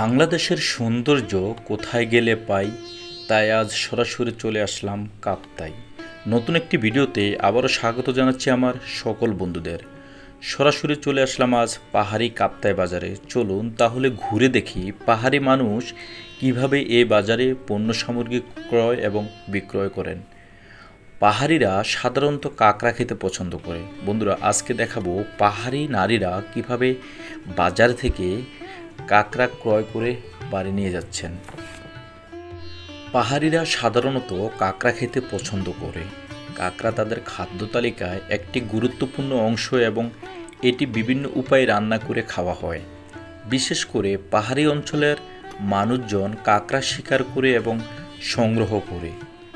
বাংলাদেশের সৌন্দর্য কোথায় গেলে পাই, তাই আজ সরাসরি চলে আসলাম কাপ্তাই। নতুন একটি ভিডিওতে আবারও স্বাগত জানাচ্ছি আমার সকল বন্ধুদের। সরাসরি চলে আসলাম আজ পাহাড়ি কাপ্তাই বাজারে। চলুন তাহলে ঘুরে দেখি পাহাড়ি মানুষ কীভাবে এ বাজারে পণ্য সামগ্রী ক্রয় এবং বিক্রয় করেন। পাহাড়িরা সাধারণত কাঁকড়া খেতে পছন্দ করে। বন্ধুরা, আজকে দেখাবো পাহাড়ি নারীরা কীভাবে বাজার থেকে কাঁকড়া ক্রয় করে বাড়ি নিয়ে যাচ্ছেন। পাহাড়িরা সাধারণত কাঁকড়া খেতে পছন্দ করে। কাঁকড়া তাদের খাদ্য তালিকায় একটি গুরুত্বপূর্ণ অংশ এবং এটি বিভিন্ন উপায়ে রান্না করে খাওয়া হয়। বিশেষ করে পাহাড়ি অঞ্চলের মানুষজন কাঁকড়া শিকার করে এবং সংগ্রহ করে,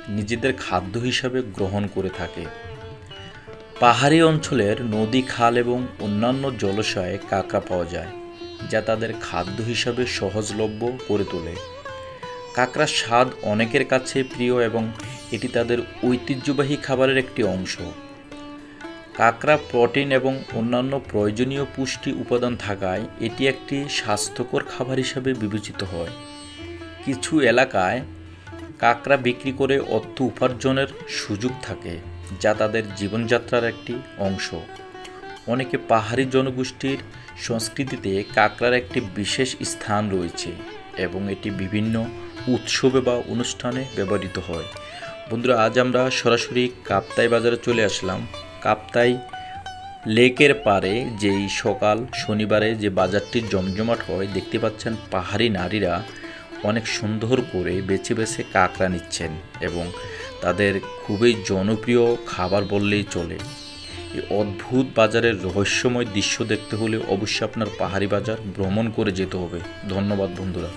নিজেদের খাদ্য হিসাবে গ্রহণ করে থাকে। পাহাড়ি অঞ্চলের নদী, খাল এবং অন্যান্য জলাশয়ে কাঁকড়া পাওয়া যায়। যা তাদের খাদ্য হিসাবে সহজলভ্য করে তোলে। কাঁকড়ার স্বাদ অনেকের কাছে প্রিয় এবং এটি তাদের ঐতিহ্যবাহী খাবারের একটি অংশ। কাঁকড়া প্রোটিন এবং অন্যান্য প্রয়োজনীয় পুষ্টি উপাদান থাকায় এটি একটি স্বাস্থ্যকর খাবার হিসাবে বিবেচিত হয়। কিছু এলাকায় কাঁকড়া বিক্রি করে অর্থ উপার্জনের সুযোগ থাকে, যা তাদের জীবনযাত্রার একটি অংশ। অনেকে পাহাড়ি জনগোষ্ঠীর সংস্কৃতিতে কাঁকড়ার একটি বিশেষ স্থান রয়েছে এবং এটি বিভিন্ন উৎসবে বা অনুষ্ঠানে ব্যবহৃত হয়। বন্ধুরা, আজ আমরা সরাসরি কাপ্তাই বাজারে চলে আসলাম। কাপ্তাই লেকের পারে যেই সকাল শনিবারে যে বাজারটি জমজমাট হয়, দেখতে পাচ্ছেন পাহাড়ি নারীরা অনেক সুন্দর করে বেছে বেছে কাঁকড়া নিচ্ছেন এবং তাদের খুবই জনপ্রিয় খাবার বললেই চলে। এই অদ্ভুত বাজারের রহস্যময় দৃশ্য দেখতে হলে অবশ্যই আপনার পাহাড়ি বাজার ভ্রমণ করে যেতে হবে। ধন্যবাদ বন্ধুরা।